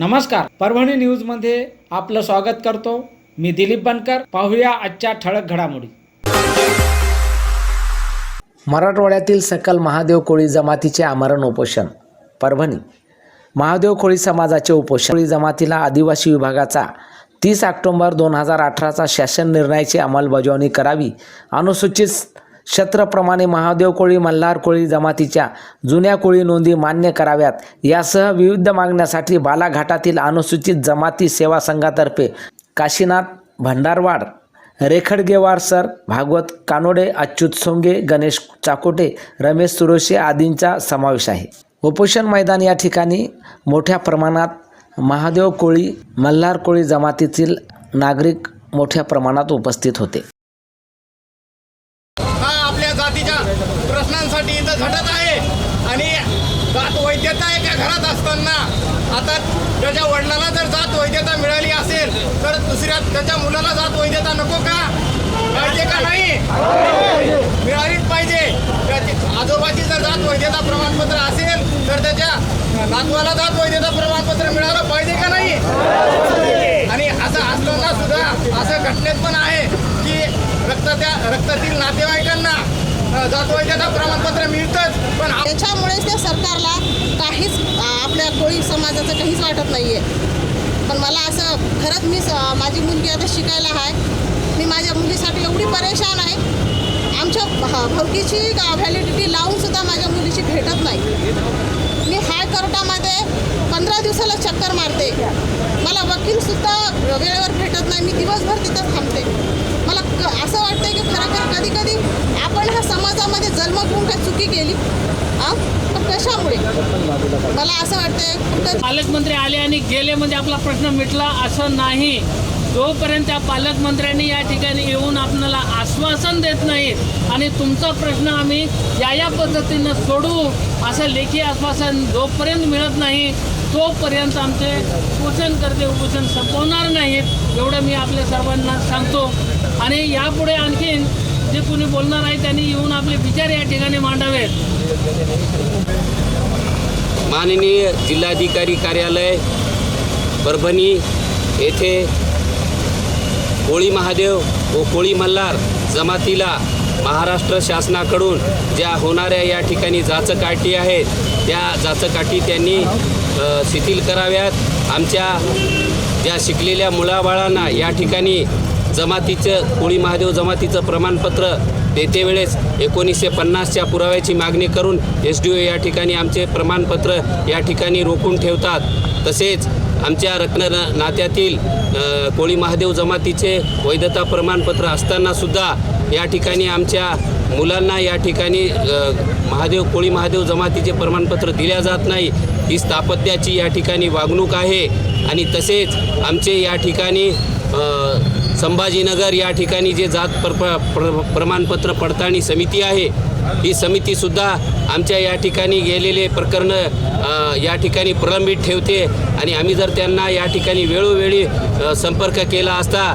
नमस्कार. परभणी न्यूजमध्ये आपलं स्वागत करतो. मी दिलीप बनकर. पाहूया आजच्या ठळक घडामोडी. मराठवाड्यातील सकल महादेव कोळी जमातीचे आमरण उपोषण परभणी. महादेव कोळी समाजाचे उपोषण. कोळी जमातीला आदिवासी विभागाचा तीस ऑक्टोंबर दोन हजार अठराचा शासन निर्णयाची अंमलबजावणी करावी अनुसूचित क्षेत्रप्रमाणे महादेव कोळी मल्हार कोळी जमातीच्या जुन्या कोळी नोंदी मान्य कराव्यात. यासह विविध मागण्यासाठी बालाघाटातील अनुसूचित जमाती सेवा संघातर्फे काशीनाथ भंडारवाड रेखडगेवार सर भागवत कानोडे अच्युत सोंगे गणेश चाकोटे रमेश सुरोशे आदींचा समावेश आहे. उपोषण मैदान या ठिकाणी मोठ्या प्रमाणात महादेव कोळी मल्हार कोळी जमातीतील नागरिक मोठ्या प्रमाणात उपस्थित होते हा आपल्या जातीच्या प्रश्नांसाठी इथं झटत आहे. आणि जात वैद्यता एका घरात असताना आता त्याच्या वडिलांना जर जात वैद्यता मिळाली असेल तर दुसऱ्या त्याच्या मुलाला जात वैद्यता नको का? पाहिजे का नाही? मिळालीच पाहिजे. त्याची आजोबाची जर जात वैद्यता प्रमाणपत्र असेल तर त्याच्या नातवाला जात वैद्यता प्रमाणपत्र मिळालं पाहिजे का नाही? आणि असं असताना सुद्धा असं घटनेत पण आहे की रक्त त्या रक्तातील नातेवाईकांना अ, प्रमाणपत्र मिळतंच पण त्याच्यामुळेच त्या सरकारला काहीच आपल्या कोळी समाजाचं काहीच वाटत नाही आहे पण मला असं खरंच मी स- माझी मुलगी आता शिकायला आहे. मी माझ्या मुलीसाठी एवढी परेशान आहे. आमच्या भरतीची व्हॅलिडिटी लावूनसुद्धा माझ्या मुलीची भेटत नाही. मी हाय कोर्टामध्ये पंधरा दिवसाला चक्कर मारते. मला वकीलसुद्धा वेळेवर भेटत नाही. मी दिवसभर तिथं थांबते. मला क- असं वाटतंय की खरोखर कधी कधी आपण ह्या समाजामध्ये मग काय चुकी केली? कशामुळे? मला असं वाटतंय पालकमंत्री आले आणि गेले म्हणजे आपला प्रश्न मिटला असं नाही. जोपर्यंत त्या पालकमंत्र्यांनी या ठिकाणी येऊन आपल्याला आश्वासन देत नाहीत आणि तुमचा प्रश्न आम्ही या या पद्धतीनं सोडू असं लेखी आश्वासन जोपर्यंत मिळत नाही तोपर्यंत आमचे उपोषण करते उपोषण संपवणार नाहीत एवढं मी आपल्या सर्वांना सांगतो. आणि यापुढे आणखीन जे कोणी बोलणार आहे त्यांनी येऊन आपले विचार या ठिकाणी मांडावेत. माननीय जिल्हाधिकारी कार्यालय परभणी येथे कोळी महादेव व कोळी मल्हार जमातीला महाराष्ट्र शासनाकडून ज्या होणाऱ्या या ठिकाणी जाचकाठी आहेत त्या जाचकाठी त्यांनी शिथिल कराव्यात. आमच्या ज्या शिकलेल्या मुलाबाळांना या ठिकाणी जमातीचं कोळी महादेव जमातीचं प्रमाणपत्र देते वेळेस एकोणीसशे पन्नासच्या पुराव्याची मागणी करून एस डी ओ या ठिकाणी आमचे प्रमाणपत्र या ठिकाणी रोखून ठेवतात. तसेच आमच्या रत्न नात्यातील कोळी महादेव जमातीचे वैधता प्रमाणपत्र असतानासुद्धा या ठिकाणी आमच्या मुलांना या ठिकाणी महादेव कोळी महादेव जमातीचे प्रमाणपत्र दिल्या जात नाही. ही स्थापत्याची या ठिकाणी वागणूक आहे. आणि तसेच आमचे या ठिकाणी संभाजीनगर या ठिकाणी जे जात प्र प्र प्रमाणपत्र पडताळणी समिती आहे ही समितीसुद्धा आमच्या या ठिकाणी गेलेले प्रकरणं या ठिकाणी प्रलंबित ठेवते आणि आम्ही जर त्यांना या ठिकाणी वेळोवेळी संपर्क केला असता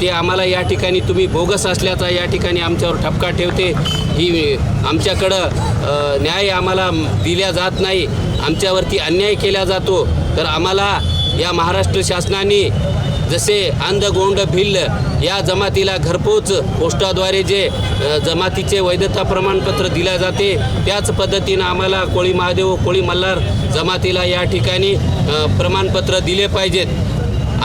ते आम्हाला या ठिकाणी तुम्ही बोगस असल्याचा या ठिकाणी आमच्यावर ठपका ठेवते. ही आमच्याकडं न्याय आम्हाला दिल्या जात नाही आमच्यावरती अन्याय केला जातो तर आम्हाला या महाराष्ट्र शासनाने जसे अंध गोंड भिल्ल या जमातीला घरपोच पोस्टाद्वारे जे जमातीचे वैधता प्रमाणपत्र दिल्या जाते त्याच पद्धतीनं आम्हाला कोळी महादेव व कोळी मल्हार जमातीला या ठिकाणी प्रमाणपत्र दिले पाहिजेत.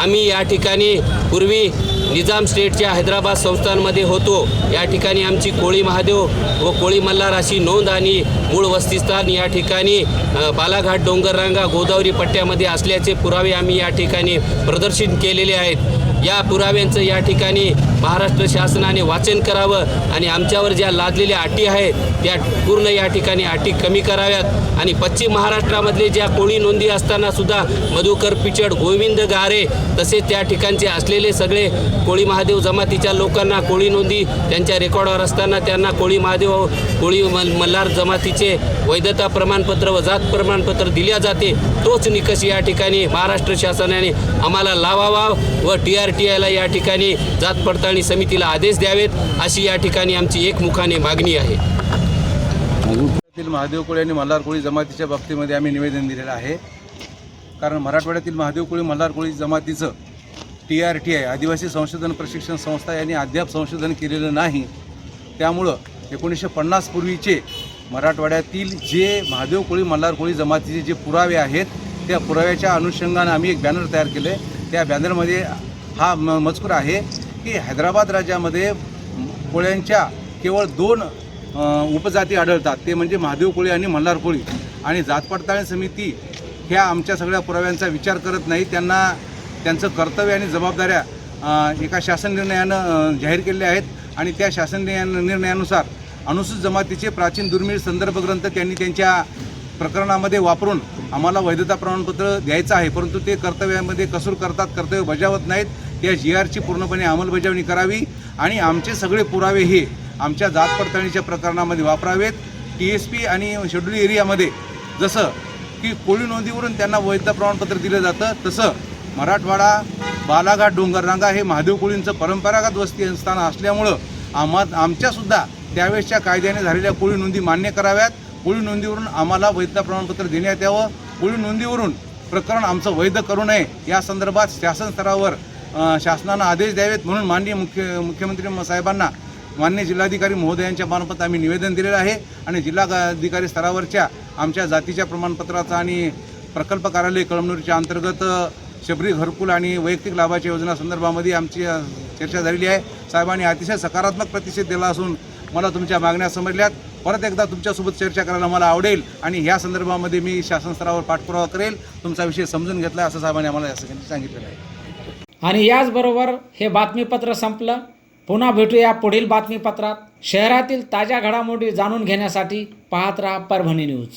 आम्ही या ठिकाणी पूर्वी निजाम स्टेटच्या हैदराबाद संस्थांमध्ये होतो. या ठिकाणी आमची कोळी महादेव व कोळी मल्हार अशी नोंद आणि मूळ वस्तीस्थान या ठिकाणी बालाघाट डोंगररांगा गोदावरी पट्ट्यामध्ये असल्याचे पुरावे आम्ही या ठिकाणी प्रदर्शित केलेले आहेत. या पुराव्यांचं या ठिकाणी महाराष्ट्र शासनाने वाचन करावं आणि आमच्यावर ज्या लादलेल्या अटी आहेत त्या पूर्ण या ठिकाणी अटी कमी कराव्यात. आणि पश्चिम महाराष्ट्रामधले ज्या कोळी नोंदी असताना सुद्धा मधुकर पिचड गोविंद गारे तसेच त्या ठिकाणचे असलेले सगळे कोळी महादेव जमातीच्या लोकांना कोळी नोंदी त्यांच्या रेकॉर्डवर असताना त्यांना कोळी महादेव कोळी मल मल्हार जमातीचे वैधता प्रमाणपत्र व जात प्रमाणपत्र दिल्या जाते. तोच निकष या ठिकाणी महाराष्ट्र शासनाने आम्हाला लावावा व टी आर टी आयला या ठिकाणी जात पडताळणी समितीला आदेश द्यावेत अशी या ठिकाणी आमची एकमुखाने मागणी आहे. महादेव कोळी आणि मल्हार कोळी जमातीच्या बाबतीमध्ये आम्ही निवेदन दिलेलं आहे. कारण मराठवाड्यातील महादेव कोळी मल्हार कोळी जमातीचं टी आर टी आय आदिवासी संशोधन प्रशिक्षण संस्था यांनी अद्याप संशोधन केलेलं नाही. त्यामुळं एकोणीसशे पन्नास पूर्वीचे मराठवाड्यातील जे महादेव कोळी मल्हार कोळी जमातीचे जे पुरावे आहेत त्या पुराव्याच्या अनुषंगानं आम्ही एक बॅनर तयार केले त्या बॅनरमध्ये हा म मजकूर आहे की हैदराबाद राज्यामध्ये कोळ्यांच्या केवळ दोन उपजाती आढळतात. ते म्हणजे महादेव कोळी आणि मल्हार कोळी. आणि जात पडताळणी समिती ह्या आमच्या सगळ्या पुराव्यांचा विचार करत नाही. त्यांना त्यांचं कर्तव्य आणि जबाबदाऱ्या एका शासन निर्णयानं जाहीर केलेल्या आहेत. आणि त्या शासन निर्णयानुसार अनुसूचित जमातीचे प्राचीन दुर्मिळ संदर्भ ग्रंथ त्यांनी त्यांच्या प्रकरणामध्ये वापरून आम्हाला वैधता प्रमाणपत्र द्यायचं आहे परंतु ते कर्तव्यामध्ये कसूर करतात कर्तव्य बजावत नाहीत. या जी आरची पूर्णपणे अंमलबजावणी करावी आणि आमचे सगळे पुरावे हे आमच्या जात पडताळणीच्या प्रकरणामध्ये वापरावेत. टी एस पी आणि शेड्यूल एरियामध्ये जसं की कोळी नोंदीवरून त्यांना वैधता प्रमाणपत्र दिलं जातं तसं मराठवाडा बालाघाट डोंगररांगा हे महादेव कोळींचं परंपरागत वस्ती स्थान असल्यामुळं आम्हा आमच्यासुद्धा त्यावेळेसच्या कायद्याने झालेल्या कोळी नोंदी मान्य कराव्यात. कोळी नोंदीवरून आम्हाला वैधता प्रमाणपत्र देण्यात यावं. कोळी नोंदीवरून प्रकरण आमचं वैध करू नये. या संदर्भात शासन स्तरावर शासनानं आदेश द्यावेत म्हणून माननीय मुख्य मुख्यमंत्री साहेबांना मान्य जिल्हाधिकारी महोदयांच्या मार्फत आम्ही निवेदन दिलेलं आहे आणि जिल्हाधिकारी स्तरावरच्या आमच्या जातीच्या प्रमाणपत्राचा आणि प्रकल्प कार्यालय कळमनुरीच्या अंतर्गत शबरी घरकुल आणि वैयक्तिक लाभाच्या योजना संदर्भामध्ये आमची चर्चा झालेली आहे. साहेबांनी अतिशय सकारात्मक प्रतिसाद दिला असून मला तुमच्या मागण्या समजल्यात. परत एकदा तुमच्यासोबत चर्चा करायला मला आवडेल आणि ह्या संदर्भामध्ये मी शासन स्तरावर पाठपुरावा करेल. तुमचा विषय समजून घेतला असं साहेबांनी आम्हाला या सगळ्यांनी सांगितलेलं आहे. आणि याचबरोबर हे बातमीपत्र संपलं. पुन्हा भेटूया पुढील बातमीपत्रात. शहरातील ताज्या घडामोडी जाणून घेण्यासाठी पाहत राहा परभणी न्यूज.